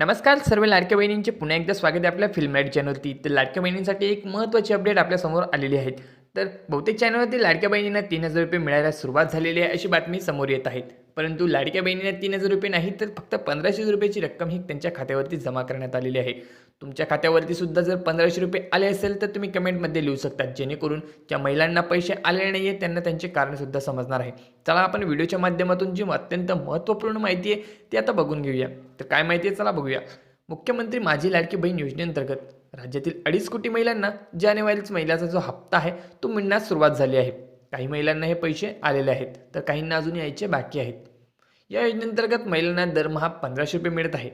नमस्कार सर्व लाडक्या बहिणींचे पुन्हा एकदा स्वागत आहे आपल्या फिल्म लाइट चॅनलवरती तर लाडक्या बहिणींसाठी एक महत्त्वाची अपडेट आपल्यासमोर आलेली आहे. तर बहुतेक चॅनलवरती लाडक्या बहिणींना तीन हजार रुपये मिळायला सुरुवात झालेली आहे अशी बातमी समोर येत आहेत परंतु लाडक्या बहिणींना तीन हजार रुपये नाही तर फक्त पंधराशे रुपयाची रक्कम ही त्यांच्या खात्यावरती जमा करण्यात आलेली आहे. तुमच्या खात्यावरती सुद्धा जर पंधराशे रुपये आले असेल तर तुम्ही कमेंटमध्ये लिहू शकता जेणेकरून ज्या महिलांना पैसे आले नाही आहे त्यांना त्यांचे कारणसुद्धा समजणार आहे. चला आपण व्हिडिओच्या माध्यमातून जी अत्यंत महत्त्वपूर्ण माहिती आहे ती आता बघून घेऊया. तर काय माहिती आहे चला बघूया. मुख्यमंत्री माझी लाडकी बहीण योजनेअंतर्गत राज्यातील अडीच कोटी महिलांना जानेवारीच महिलाचा जो हप्ता आहे तो मिळण्यास सुरुवात झाली आहे. काही महिलांना हे पैसे आलेले आहेत तर काहींना अजून यायचे बाकी आहेत. या योजनेअंतर्गत महिलांना दरमहा पंधराशे रुपये मिळत आहे.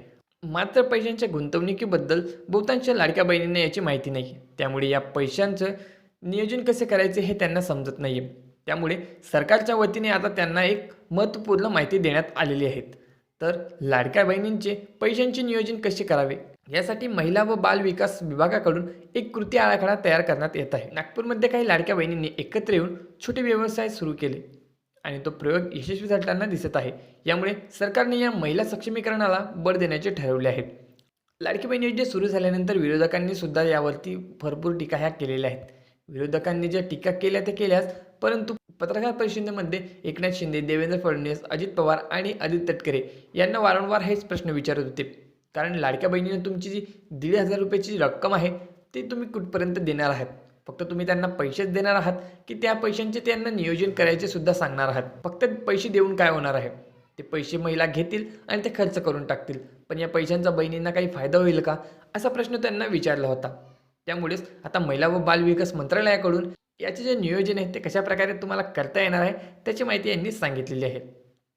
मात्र पैशांच्या गुंतवणुकीबद्दल बहुतांश लाडक्या बहिणींना याची माहिती नाही. त्यामुळे या पैशांचं नियोजन कसे करायचे हे त्यांना समजत नाही आहे त्यामुळे सरकारच्या वतीने आता त्यांना एक महत्त्वपूर्ण माहिती देण्यात आलेली आहेत तर लाडक्या बहिणींचे पैशांचे नियोजन कसे करावे? यासाठी महिला व बाल विकास विभागाकडून एक कृती आराखडा तयार करण्यात येत आहे. नागपूरमध्ये काही लाडक्या बहिणींनी एकत्र येऊन छोटे व्यवसाय सुरू केले. आणि तो प्रयोग यशस्वी ठरताना दिसत आहे. यामुळे सरकारने या महिला सक्षमीकरणाला बळ देण्याचे ठरवले आहे लाडकी बहीण योजना सुरू झाल्यानंतर विरोधकांनी सुद्धा यावरती भरपूर टीका ह्या केलेल्या आहेत. विरोधकांनी ज्या टीका केल्या त्या केल्याच परंतु पत्रकार परिषदेमध्ये एकनाथ शिंदे देवेंद्र फडणवीस अजित पवार आणि आदित्य तटकरे यांना वारंवार हेच प्रश्न विचारत होते. कारण लाडक्या बहिणीने तुमची जी दीड हजार रुपयाची जी रक्कम आहे ती तुम्ही कुठपर्यंत देणार आहात? फक्त तुम्ही त्यांना पैसेच देणार आहात की त्या पैशांचे त्यांना नियोजन करायचे सुद्धा सांगणार आहात. फक्त पैसे देऊन काय होणार आहे? ते पैसे महिला घेतील आणि ते खर्च करून टाकतील. पण या पैशांचा बहिणींना काही फायदा होईल का? असा प्रश्न त्यांना विचारला होता. त्यामुळेच आता महिला व बालविकास मंत्रालयाकडून याचे जे नियोजन आहे ते कशाप्रकारे तुम्हाला करता येणार आहे त्याची माहिती यांनी सांगितलेली आहे.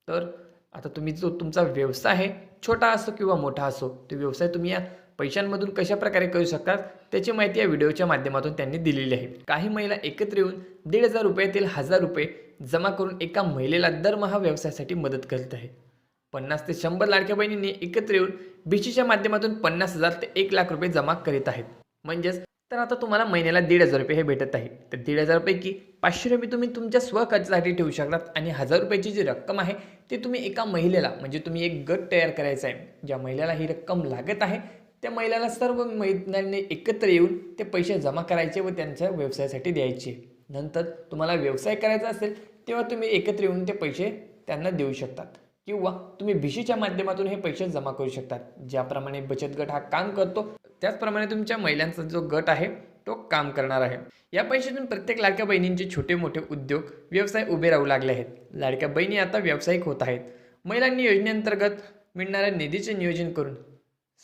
तर आता तुम्ही जो तुमचा व्यवसाय आहे छोटा असो किंवा मोठा असो तो व्यवसाय तुम्ही या पैशांमधून कशा प्रकारे करू शकतात त्याची माहिती या व्हिडिओच्या माध्यमातून त्यांनी दिलेली आहे. काही महिला एकत्र येऊन दीड हजार रुपयातील हजार रुपये जमा करून एका महिलेला दरमहा व्यवसायासाठी मदत करत आहे. पन्नास ते शंभर लाडक्या बहिणींनी एकत्र येऊन बीसीच्या माध्यमातून पन्नास हजार ते एक लाख रुपये जमा करीत आहेत. म्हणजेच तर आता तुम्हाला महिन्याला दीड हजार रुपये हे भेटत आहे. तर दीड हजारपैकी पाचशे रुपये तुम्ही तुमच्या स्वखर्चासाठी ठेवू शकतात आणि हजार रुपयाची जी रक्कम आहे ती तुम्ही एका महिलेला म्हणजे तुम्ही एक गट तयार करायचा आहे ज्या महिलेला ही रक्कम लागत आहे त्या महिलांना सर्व महिलांनी एकत्र येऊन ते पैसे जमा करायचे व त्यांच्या व्यवसायासाठी द्यायचे. नंतर तुम्हाला व्यवसाय करायचा असेल तेव्हा तुम्ही एकत्र येऊन ते पैसे त्यांना देऊ शकतात. किंवा तुम्ही भिशीच्या माध्यमातून हे पैसे जमा करू शकतात. ज्याप्रमाणे बचत गट हा काम करतो त्याचप्रमाणे तुमच्या महिलांचा जो गट आहे तो काम करणार आहे. या पैशातून प्रत्येक लाडक्या बहिणींचे छोटे मोठे उद्योग व्यवसाय उभे राहू लागले आहेत. लाडक्या बहिणी आता व्यावसायिक होत आहेत. महिलांनी योजनेअंतर्गत मिळणाऱ्या निधीचे नियोजन करून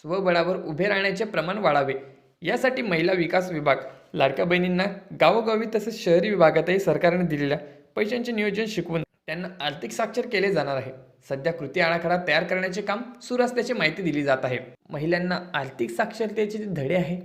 स्वबळावर उभे राहण्याचे प्रमाण वाढावे. यासाठी महिला विकास विभाग लाडक्या बहिणींना गावोगावी तसेच शहरी विभागातही सरकारने दिलेल्या पैशांचे नियोजन शिकवून त्यांना आर्थिक साक्षर केले जाणार आहे. सध्या कृती आराखडा तयार करण्याचे काम सुरू असल्याची माहिती दिली जात आहे. महिलांना आर्थिक साक्षरतेचे जे धडे आहे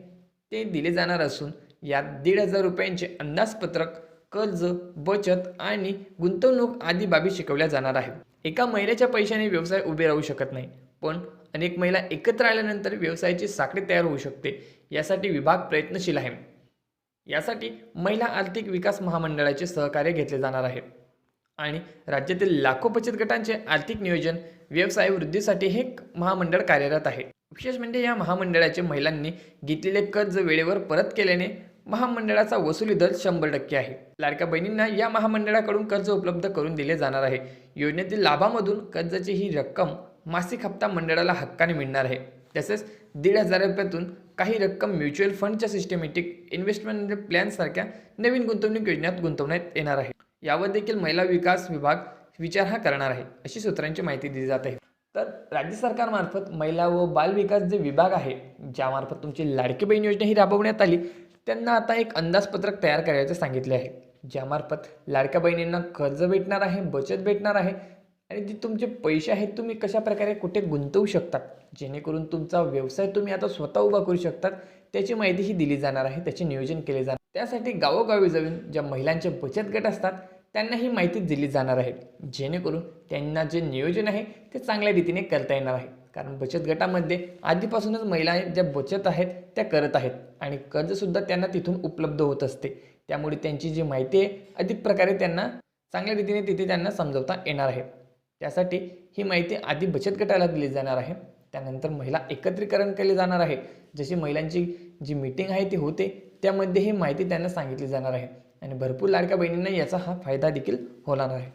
ते दिले जाणार असून यात दीड हजार रुपयांचे अंदाजपत्रक कर्ज बचत आणि गुंतवणूक आदी बाबी शिकवल्या जाणार आहेत. एका महिलेच्या पैशाने व्यवसाय उभे राहू शकत नाही पण अनेक महिला एकत्र आल्यानंतर व्यवसायाची साखळी तयार होऊ शकते. यासाठी विभाग प्रयत्नशील आहे. यासाठी महिला आर्थिक विकास महामंडळाचे सहकार्य घेतले जाणार आहे. आणि राज्यातील लाखो बचत गटांचे आर्थिक नियोजन व्यवसाय वृद्धीसाठी हे महामंडळ कार्यरत आहे. विशेष म्हणजे या महामंडळाचे महिलांनी घेतलेले कर्ज वेळेवर परत केल्याने महामंडळाचा वसुली दर शंभर टक्के आहे. लाडक्या बहिणींना या महामंडळाकडून कर्ज उपलब्ध करून दिले जाणार आहे. योजनेतील लाभामधून कर्जाची ही रक्कम मासिक हप्ता मंडळाला हक्काने मिळणार आहे. तसेच दीड हजार रुपयातून काही रक्कम म्युच्युअल फंडच्या सिस्टमॅटिक इन्व्हेस्टमेंट प्लॅनसारख्या नवीन गुंतवणूक योजनेत गुंतवण्यात येणार आहे. यावर देखील महिला विकास विभाग विचार हा करणार आहे अशी सूत्रांची माहिती दिली जात आहे. तर राज्य सरकारमार्फत महिला व बाल विकास जे विभाग आहे ज्यामार्फत तुमची लाडकी बहीण योजना ही राबवण्यात आली त्यांना आता एक अंदाजपत्रक तयार करायचे सांगितले आहे. ज्यामार्फत लाडक्या बहिणींना कर्ज भेटणार आहे बचत भेटणार आहे आणि जे तुमचे पैसे आहेत तुम्ही कशा प्रकारे कुठे गुंतवू शकतात? जेणेकरून तुमचा व्यवसाय तुम्ही आता स्वतः उभा करू शकतात. त्याची माहिती ही दिली जाणार आहे त्याचे नियोजन केले जाणार त्यासाठी गावोगावी जाऊन ज्या महिलांचे बचत गट असतात त्यांना ही माहिती दिली जाणार आहे. जेणेकरून त्यांना जे नियोजन आहे ते चांगल्या रीतीने करता येणार आहे. कारण बचत गटामध्ये आधीपासूनच महिला ज्या बचत आहेत त्या करत आहेत. आणि कर्जसुद्धा त्यांना तिथून उपलब्ध होत असते. त्यामुळे त्यांची जी माहिती आहे अधिक प्रकारे त्यांना चांगल्या रीतीने तिथे त्यांना समजवता येणार आहे. त्यासाठी ही माहिती आधी बचत गटाला दिली जाणार आहे. त्यानंतर महिला एकत्रीकरण केले जाणार आहे. जशी महिलांची जी मीटिंग आहे ती होते त्यामध्ये ही माहिती त्यांना सांगितली जाणार आहे. आणि भरपूर लाडक्या बहिणींना याचा हा फायदा देखील होणार आहे.